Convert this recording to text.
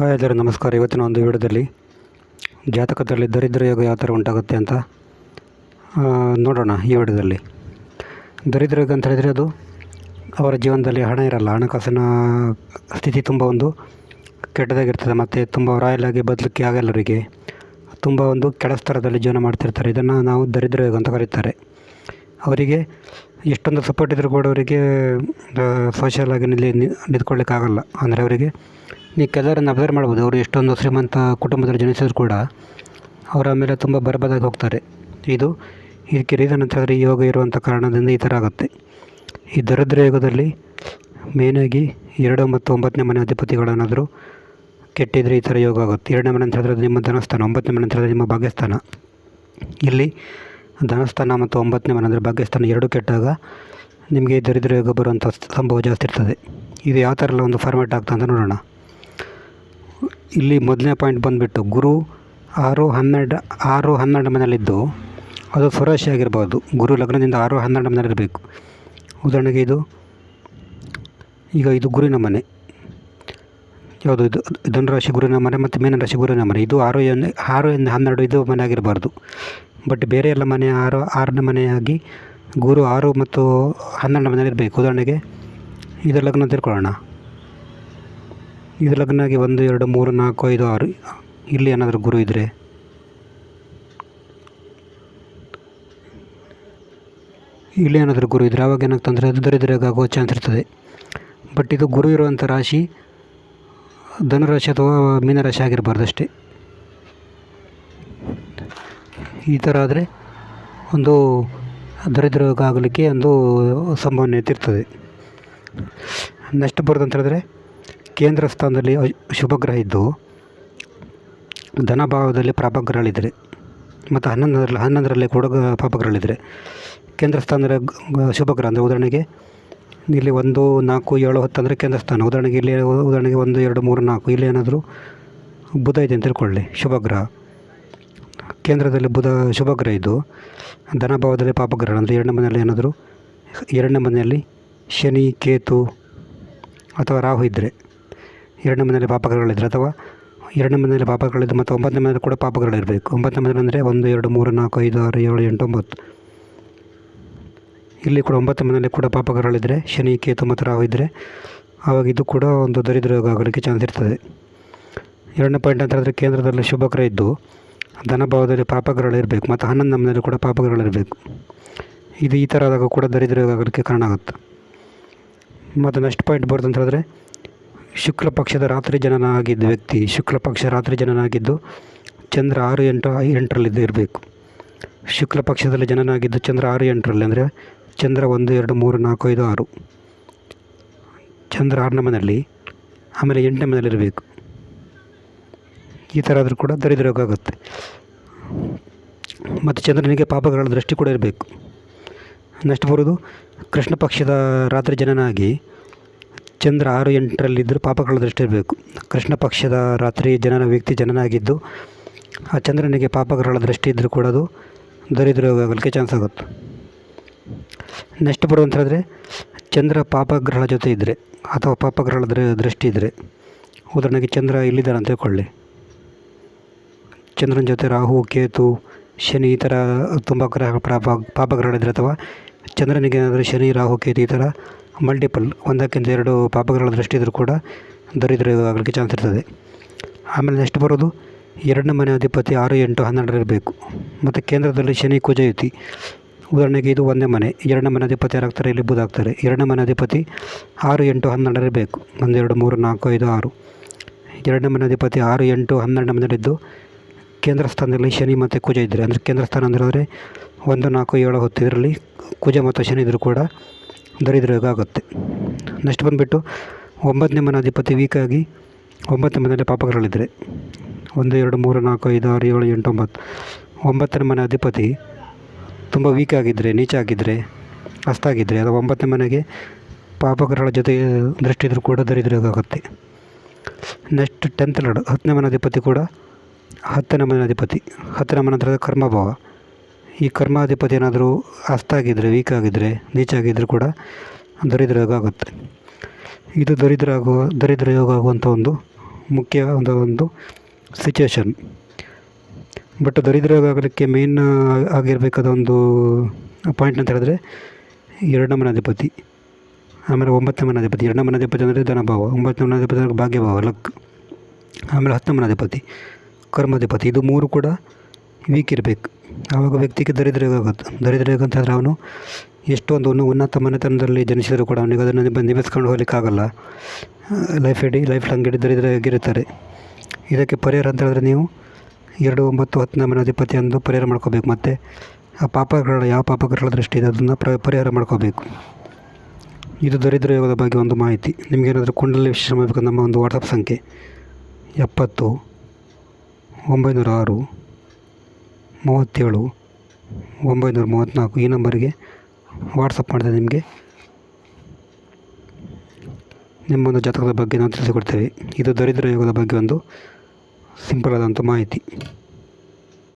Hi ಎಲ್ಲರೂ, ನಮಸ್ಕಾರ. ಇವತ್ತಿನ ಒಂದು ವಿಡಿಯೋದಲ್ಲಿ ಜಾತಕದಲ್ಲಿ ದರಿದ್ರ ಯೋಗ ಯಾವ ಥರ ಉಂಟಾಗುತ್ತೆ ಅಂತ ನೋಡೋಣ ಈ ವಿಡಿಯೋದಲ್ಲಿ. ದರಿದ್ರ ಯೋಗ ಅಂತ ಹೇಳಿದರೆ ಅದು ಅವರ ಜೀವನದಲ್ಲಿ ಹಣ ಇರಲ್ಲ. ಹಣಕಾಸಿನ ಸ್ಥಿತಿ ತುಂಬ ಒಂದು ಕೆಟ್ಟದಾಗಿರ್ತದೆ. ಮತ್ತು ತುಂಬ ರಾಯಲ್ ಆಗಿ ಬದಲಿಕ್ಕೆ ಆಗಲ್ಲ ಅವರಿಗೆ. ತುಂಬ ಒಂದು ಕೆಳ ಸ್ತರದಲ್ಲಿ ಜೀವನ ಮಾಡ್ತಿರ್ತಾರೆ. ಇದನ್ನು ನಾವು ದರಿದ್ರ ಯೋಗ ಅಂತ ಕರೀತಾರೆ. ಅವರಿಗೆ ಎಷ್ಟೊಂದು ಸಪೋರ್ಟ್ ಇದ್ದರೂ ಕೂಡ ಅವರಿಗೆ ಸೋಷಿಯಲ್ ಆಗಿ ನಿಲ್ಲಿ ನಿಂತ್ಕೊಳ್ಳಿಕ್ಕಾಗಲ್ಲ ಅಂದರೆ ಅವರಿಗೆ ನೀವು ಕೆಲವರನ್ನು ಅಬ್ಸರ್ವ್ ಮಾಡ್ಬೋದು. ಅವರು ಎಷ್ಟೊಂದು ಶ್ರೀಮಂತ ಕುಟುಂಬದಲ್ಲಿ ಜನಿಸಿದ್ರು ಕೂಡ ಅವರ ಮೇಲೆ ತುಂಬ ಬರ್ಬದಾಗಿ ಹೋಗ್ತಾರೆ. ಇದು ಇದಕ್ಕೆ ರೀಸನ್ ಅಂತ ಹೇಳಿದ್ರೆ ಯೋಗ ಇರುವಂಥ ಕಾರಣದಿಂದ ಈ ಥರ ಆಗುತ್ತೆ. ಈ ದರಿದ್ರ ಯೋಗದಲ್ಲಿ ಮೇನಾಗಿ ಎರಡು ಮತ್ತು ಒಂಬತ್ತನೇ ಮನೆ ಅಧಿಪತಿಗಳೇನಾದರೂ ಕೆಟ್ಟಿದ್ರೆ ಈ ಥರ ಯೋಗ ಆಗುತ್ತೆ. ಎರಡನೇ ಮನೆ ಅಂತ ಹೇಳಿದ್ರೆ ನಿಮ್ಮ ಧನಸ್ಥಾನ, ಒಂಬತ್ತನೇ ಮನೆ ಅಂತ ಹೇಳಿದ್ರೆ ನಿಮ್ಮ ಭಾಗ್ಯಸ್ಥಾನ. ಇಲ್ಲಿ ಧನಸ್ಥಾನ ಮತ್ತು ಒಂಬತ್ತನೇ ಮನೆ ಅಂದರೆ ಭಾಗ್ಯಸ್ಥಾನ ಎರಡು ಕೆಟ್ಟಾಗ ನಿಮಗೆ ದರಿದ್ರ ಯೋಗ ಬರುವಂಥ ಸಂಭವ ಜಾಸ್ತಿ ಇರ್ತದೆ. ಇದು ಯಾವ ಥರ ಎಲ್ಲ ಒಂದು ಫಾರ್ಮೇಟ್ ಆಗ್ತದೆ ಅಂತ ನೋಡೋಣ. ಇಲ್ಲಿ ಮೊದಲನೇ ಪಾಯಿಂಟ್ ಬಂದುಬಿಟ್ಟು ಗುರು ಆರು ಹನ್ನೆರಡು ಆರು ಹನ್ನೆರಡು ಮನೆಯಲ್ಲಿದ್ದು, ಅದು ಸ್ವರಾಶಿ ಆಗಿರ್ಬೋದು. ಗುರು ಲಗ್ನದಿಂದ ಆರು ಹನ್ನೆರಡು ಮನೆಯಲ್ಲಿ ಇರಬೇಕು ಉದಾಹರಣೆಗೆ ಇದು, ಈಗ ಇದು ಗುರುವಿನ ಮನೆ. ಯಾವುದು ಇದು? ಧನುರಾಶಿ ಗುರುವಿನ ಮನೆ ಮತ್ತು ಮೀನರಾಶಿ ಗುರುವಿನ ಮನೆ. ಇದು ಆರು ಆರು ಹನ್ನೆರಡು ಇದು ಮನೆ ಆಗಿರಬಾರ್ದು. ಬಟ್ ಬೇರೆ ಎಲ್ಲ ಮನೆ ಆರು, ಆರನೇ ಮನೆಯಾಗಿ ಗುರು ಆರು ಮತ್ತು ಹನ್ನೆರಡನೇ ಮನೆಯಲ್ಲಿ ಇರಬೇಕು. ಉದಾಹರಣೆಗೆ ಇದರ ಲಗ್ನ ತಿಳ್ಕೊಳ್ಳೋಣ ಇದರ ಲಗ್ನ ಆಗಿ ಒಂದು, ಎರಡು, ಮೂರು, ನಾಲ್ಕು, ಐದು, ಆರು, ಇಲ್ಲಿ ಏನಾದರೂ ಗುರು ಇದ್ದರೆ ಇಲ್ಲಿ ಏನಾದರೂ ಗುರು ಇದ್ದರೆ ಆವಾಗ ಏನಾಗ್ತಂದರೆ ಅದು ದರಿದ್ರಾಗ ಆಗೋ ಚಾನ್ಸ್ ಇರ್ತದೆ. ಬಟ್ ಇದು ಗುರು ಇರುವಂಥ ರಾಶಿ, ಧನುರಾಶಿ ಅಥವಾ ಮೀನರಾಶಿ ಆಗಿರಬಾರ್ದು ಅಷ್ಟೇ. ಈ ಥರ ಆದರೆ ಒಂದು ದರಿದ್ರ ಆಗಲಿಕ್ಕೆ ಒಂದು ಸಂಭವನೀಯತೆ ಇರ್ತದೆ ನೆಕ್ಸ್ಟ್ ಬರೋದು ಅಂತ ಹೇಳಿದ್ರೆ, ಕೇಂದ್ರ ಸ್ಥಾನದಲ್ಲಿ ಶುಭಗ್ರಹ ಇದ್ದು, ಧನಭಾವದಲ್ಲಿ ಪ್ರಾಪಗ್ರಹಗಳಿದ್ದರೆ ಮತ್ತು ಹನ್ನೊಂದರಲ್ಲಿ ಹನ್ನೊಂದರಲ್ಲಿ ಕೂಡ ಪಾಪಗ್ರಹಗಳಿದ್ದರೆ ಕೇಂದ್ರ ಸ್ಥಾನದಲ್ಲಿ ಶುಭಗ್ರಹ ಅಂದರೆ ಉದಾಹರಣೆಗೆ, ಇಲ್ಲಿ ಒಂದು, ನಾಲ್ಕು, ಏಳು, ಹತ್ತು ಅಂದರೆ ಕೇಂದ್ರ ಸ್ಥಾನ. ಉದಾಹರಣೆಗೆ ಇಲ್ಲಿ ಉದಾಹರಣೆಗೆ ಒಂದು, ಎರಡು, ಮೂರು, ನಾಲ್ಕು, ಇಲ್ಲಿ ಏನಾದರೂ ಬುಧ ಇದೆ ಅಂತ ತಿಳ್ಕೊಳ್ಳಿ ಶುಭಗ್ರಹ ಕೇಂದ್ರದಲ್ಲಿ ಬುಧ ಶುಭಗ್ರಹ ಇದ್ದು ಧನಭಾವದಲ್ಲಿ ಪಾಪಗ್ರಹ ಅಂದರೆ ಎರಡನೇ ಮನೆಯಲ್ಲಿ ಏನಾದರೂ, ಎರಡನೇ ಮನೆಯಲ್ಲಿ ಶನಿ, ಕೇತು ಅಥವಾ ರಾಹು ಇದ್ದರೆ ಎರಡನೇ ಮನೆಯಲ್ಲಿ ಪಾಪಗ್ರಹಗಳಿದ್ದರೆ ಅಥವಾ ಎರಡನೇ ಮನೆಯಲ್ಲಿ ಪಾಪಗಳಿದ್ದು ಮತ್ತು ಒಂಬತ್ತನೇ ಮನೆಯಲ್ಲಿ ಕೂಡ ಪಾಪಗಳಿರಬೇಕು ಒಂಬತ್ತನೇ ಮನೆಯಲ್ಲಿ ಅಂದರೆ ಒಂದು, ಎರಡು, ಮೂರು, ನಾಲ್ಕು, ಐದು, ಆರು, ಏಳು, ಎಂಟು, ಒಂಬತ್ತು. ಇಲ್ಲಿ ಕೂಡ ಒಂಬತ್ತು ಮನೆಯಲ್ಲಿ ಕೂಡ ಪಾಪಗ್ರಹಗಳಿದ್ದರೆ ಶನಿ, ಕೇತು ಮತ್ತು ರಾಹು ಇದ್ದರೆ ಆವಾಗ ಇದು ಕೂಡ ಒಂದು ದರಿದ್ರ ಆಗಲಿಕ್ಕೆ ಚಾನ್ಸ್ ಇರ್ತದೆ. ಎರಡನೇ ಪಾಯಿಂಟ್ ಅಂತ ಹೇಳಿದ್ರೆ ಕೇಂದ್ರದಲ್ಲಿ ಶುಭಗ್ರಹ ಇದ್ದು ಧನಭಾವದಲ್ಲಿ ಪಾಪಗ್ರಹಗಳಿರಬೇಕು ಮತ್ತು ಹನ್ನೊಂದು ನಮ್ಮದಲ್ಲಿ ಕೂಡ ಪಾಪಗ್ರಹಗಳಿರಬೇಕು. ಇದು ಈ ಥರ ಆದಾಗ ಕೂಡ ದರಿದ್ರ ಕಾರಣ ಆಗುತ್ತೆ. ಮತ್ತು ನೆಕ್ಸ್ಟ್ ಪಾಯಿಂಟ್ ಬರುತ್ತೆ ಅಂತ ಹೇಳಿದ್ರೆ, ಶುಕ್ಲ ಪಕ್ಷದ ರಾತ್ರಿ ಜನನ ಆಗಿದ್ದ ವ್ಯಕ್ತಿ, ಶುಕ್ಲ ಪಕ್ಷ ರಾತ್ರಿ ಜನನ ಆಗಿದ್ದು ಚಂದ್ರ ಆರು ಎಂಟು ಎಂಟರಲ್ಲಿದ್ದು ಇರಬೇಕು. ಶುಕ್ಲ ಪಕ್ಷದಲ್ಲಿ ಜನನ ಆಗಿದ್ದು ಚಂದ್ರ ಆರು ಎಂಟರಲ್ಲಿ ಅಂದರೆ ಚಂದ್ರ ಒಂದು, ಎರಡು, ಮೂರು, ನಾಲ್ಕು, ಐದು, ಆರು. ಚಂದ್ರ ಆರನೇ ಮನೆಯಲ್ಲಿ, ಆಮೇಲೆ ಎಂಟನೇ ಮನೆಯಲ್ಲಿರಬೇಕು. ಈ ಥರ ಆದರೂ ಕೂಡ ದರಿದ್ರ ರೋಗ ಆಗುತ್ತೆ ಮತ್ತು ಚಂದ್ರನಿಗೆ ಪಾಪಗಳ ದೃಷ್ಟಿ ಕೂಡ ಇರಬೇಕು. ನೆಕ್ಸ್ಟ್ ಬರೋದು, ಕೃಷ್ಣ ಪಕ್ಷದ ರಾತ್ರಿ ಜನನಾಗಿ ಚಂದ್ರ ಆರು ಎಂಟರಲ್ಲಿದ್ದರೂ ಪಾಪಗಳ ದೃಷ್ಟಿ ಇರಬೇಕು. ಕೃಷ್ಣ ಪಕ್ಷದ ರಾತ್ರಿ ಜನನ ವ್ಯಕ್ತಿ ಜನನಾಗಿದ್ದು, ಆ ಚಂದ್ರನಿಗೆ ಪಾಪಗಳ ದೃಷ್ಟಿ ಇದ್ದರೂ ಕೂಡ ಅದು ದರಿದ್ರ ಆಗಲಿಕ್ಕೆ ಚಾನ್ಸ್ ಆಗುತ್ತೆ. ನೆಕ್ಸ್ಟ್ ಹೇಳಿದ್ರೆ, ಚಂದ್ರ ಪಾಪಗ್ರಹಗಳ ಜೊತೆ ಇದ್ದರೆ ಅಥವಾ ಪಾಪಗ್ರಹಗಳ ದೃ- ದೃಷ್ಟಿ ಇದ್ದರೆ ಉದಾಹರಣೆಗೆ ಚಂದ್ರ ಇಲ್ಲಿದ್ದಾನೆ ಅಂತ ಹೇಳ್ಕೊಳ್ಳಿ ಚಂದ್ರನ ಜೊತೆ ರಾಹು, ಕೇತು ಶನಿ ಈ ಥರ ತುಂಬ ಗ್ರಹ ಪಾಪಗ್ರಹಗಳಿದ್ರೆ ಅಥವಾ ಚಂದ್ರನಿಗೆ ಏನಾದರೂ ಶನಿ, ರಾಹು, ಕೇತು ಈ ಥರ ಮಲ್ಟಿಪಲ್ ಒಂದಕ್ಕಿಂತ ಎರಡು ಪಾಪಗ್ರಹಗಳ ದೃಷ್ಟಿ ಇದ್ದರೂ ಕೂಡ ದರಿದ್ರ ಆಗಲಿಕ್ಕೆ ಚಾನ್ಸ್ ಇರ್ತದೆ. ಆಮೇಲೆ ನೆಕ್ಸ್ಟ್ ಬರೋದು ಎರಡನೇ ಮನೆ ಅಧಿಪತಿ ಆರು, ಎಂಟು ಹನ್ನೆರಡರಿರಬೇಕು ಮತ್ತು ಕೇಂದ್ರದಲ್ಲಿ ಶನಿ ಕುಜಯುತಿ ಉದಾಹರಣೆಗೆ ಇದು ಒಂದೇ ಮನೆ. ಎರಡನೇ ಮನೆ ಅಧಿಪತಿ ಯಾರಾಗ್ತಾರೆ? ಇಲ್ಲಿ ಬುಧ ಆಗ್ತಾರೆ. ಎರಡನೇ ಮನೆ ಅಧಿಪತಿ ಆರು, ಎಂಟು ಹನ್ನೆರಡರಿರಬೇಕು ಒಂದೆರಡು ಮೂರು, ನಾಲ್ಕು, ಐದು, ಆರು. ಎರಡನೇ ಮನೆ ಅಧಿಪತಿ ಆರು, ಎಂಟು ಹನ್ನೆರಡನೇ ಮನೆಯಲ್ಲಿದ್ದು ಕೇಂದ್ರ ಸ್ಥಾನದಲ್ಲಿ ಶನಿ ಮತ್ತು ಕುಜ ಇದ್ದರೆ ಅಂದರೆ ಕೇಂದ್ರ ಸ್ಥಾನ ಅಂದರೆ ಒಂದು, ನಾಲ್ಕು, ಏಳು, ಹೊತ್ತು ಇದರಲ್ಲಿ ಕುಜ ಮತ್ತು ಶನಿ ಇದ್ದರೂ ಕೂಡ ದರಿದ್ರ ಆಗುತ್ತೆ. ನೆಕ್ಸ್ಟ್ ಬಂದುಬಿಟ್ಟು ಒಂಬತ್ತನೇ ಮನೆ ಅಧಿಪತಿ ವೀಕಾಗಿ ಒಂಬತ್ತನೇ ಮನೆಯಲ್ಲಿ ಪಾಪಗಳಲ್ಲಿದ್ದರೆ. ಒಂದು, ಎರಡು, ಮೂರು, ನಾಲ್ಕು, ಐದು, ಆರು, ಏಳು, ಎಂಟು, ಒಂಬತ್ತು. ಒಂಬತ್ತನೇ ಮನೆ ಅಧಿಪತಿ ತುಂಬ ವೀಕ್ ಆಗಿದ್ದರೆ ನೀಚ ಆಗಿದ್ದರೆ ಅಸ್ತಾಗಿದ್ದರೆ ಅಥವಾ ಒಂಬತ್ತನೇ ಮನೆಗೆ ಪಾಪಗ್ರಹಗಳ ಜೊತೆ ದೃಷ್ಟಿ ಕೂಡ ದರಿದ್ರ ರೋಗ ಆಗುತ್ತೆ. ನೆಕ್ಸ್ಟ್ ಟೆಂತ್ ಲಾರ್ಡ್ ಹತ್ತನೇ ಮನೆ ಅಧಿಪತಿ ಕೂಡ ಹತ್ತನೇ ನಮನ ಅಧಿಪತಿ. ಹತ್ತು ಮನೆ ಅಂದರೆ ಕರ್ಮಭಾವ. ಈ ಕರ್ಮಾಧಿಪತಿ ಏನಾದರೂ ಅಸ್ತಾಗಿದ್ದರೆ ವೀಕ್ ಆಗಿದ್ದರೆ ನೀಚ ಆಗಿದ್ದರೂ ಕೂಡ ದರಿದ್ರ ಯೋಗ ಆಗುತ್ತೆ. ಇದು ದರಿದ್ರ ಆಗುವ ದರಿದ್ರ ಯೋಗ ಆಗುವಂಥ ಒಂದು ಮುಖ್ಯ ಒಂದು ಒಂದು ಸಿಚುವೇಶನ್ ಬಟ್ ದರಿದ್ರ ಯೋಗ ಆಗಲಿಕ್ಕೆ ಮೇನ್ ಆಗಿರಬೇಕಾದ ಒಂದು ಪಾಯಿಂಟ್ ಅಂತ ಹೇಳಿದ್ರೆ ಎರಡನೇ ಮನಾಧಿಪತಿ ಆಮೇಲೆ ಒಂಬತ್ತನೇ ಮನಾಧಿಪತಿ ಎರಡನೇ ಮನಾಧಿಪತಿ ಅಂದರೆ ಧನಭಾವ. ಒಂಬತ್ತನೇ ಮನಾಧಿಪತಿ ಅಂದರೆ ಭಾಗ್ಯಭಾವ, ಲಕ್. ಆಮೇಲೆ ಹತ್ತನೇ ಮನಾಧಿಪತಿ ಕರ್ಮಾಧಿಪತಿ. ಇದು ಮೂರು ಕೂಡ ವೀಕ್ ಇರಬೇಕು. ಆವಾಗ ವ್ಯಕ್ತಿಗೆ ದರಿದ್ರ ಆಗುತ್ತೆ. ದರಿದ್ರ ಹೇಳಿದ್ರೆ ಅವನು ಎಷ್ಟೊಂದು ಉನ್ನತ ಮನೆತನದಲ್ಲಿ ಜನಿಸಿದರೂ ಕೂಡ ಅವನಿಗೆ ಅದನ್ನು ನಿಭ ನಿಭಾಯಿಸ್ಕೊಂಡು ಹೋಗ್ಲಿಕ್ಕಾಗಲ್ಲ. ಲೈಫ್ ಇಡೀ, ಲೈಫ್ ಲಾಂಗ್ ದರಿದ್ರ ಆಗಿರ್ತಾರೆ ಇದಕ್ಕೆ ಪರಿಹಾರ ಅಂತ ಹೇಳಿದ್ರೆ ನೀವು ಎರಡು, ಒಂಬತ್ತು, ಹತ್ತನೇ ಅಧಿಪತಿ ಅಂದು ಪರಿಹಾರ ಮಾಡ್ಕೋಬೇಕು. ಮತ್ತು ಆ ಪಾಪಗಳ ಯಾವ ಪಾಪಗಳ ದೃಷ್ಟಿ ಇದೆ ಅದನ್ನು ಪ್ರ, ಪರಿಹಾರ ಮಾಡ್ಕೋಬೇಕು. ಇದು ದರಿದ್ರ ಯೋಗದ ಬಗ್ಗೆ ಒಂದು ಮಾಹಿತಿ. ನಿಮಗೇನಾದರೂ ಕುಂಡಲಿ ವಿಶ್ರಮ ಬೇಕು ನಮ್ಮ ಒಂದು ವಾಟ್ಸಪ್ ಸಂಖ್ಯೆ ಎಪ್ಪತ್ತು ಒಂಬೈನೂರ ಆರು ಮೂವತ್ತೇಳು ಒಂಬೈನೂರ ಮೂವತ್ತ್ನಾಲ್ಕು ಈ ನಂಬರಿಗೆ ವಾಟ್ಸಪ್ ಮಾಡಿದೆ ನಿಮಗೆ ನಿಮ್ಮೊಂದು ಜಾತಕದ ಬಗ್ಗೆ ನಾವು ತಿಳಿಸಿಕೊಡ್ತೇವೆ. ಇದು ದರಿದ್ರ ಯೋಗದ ಬಗ್ಗೆ ಒಂದು ಸಿಂಪಲ್ ಆದಂಥ ಮಾಹಿತಿ.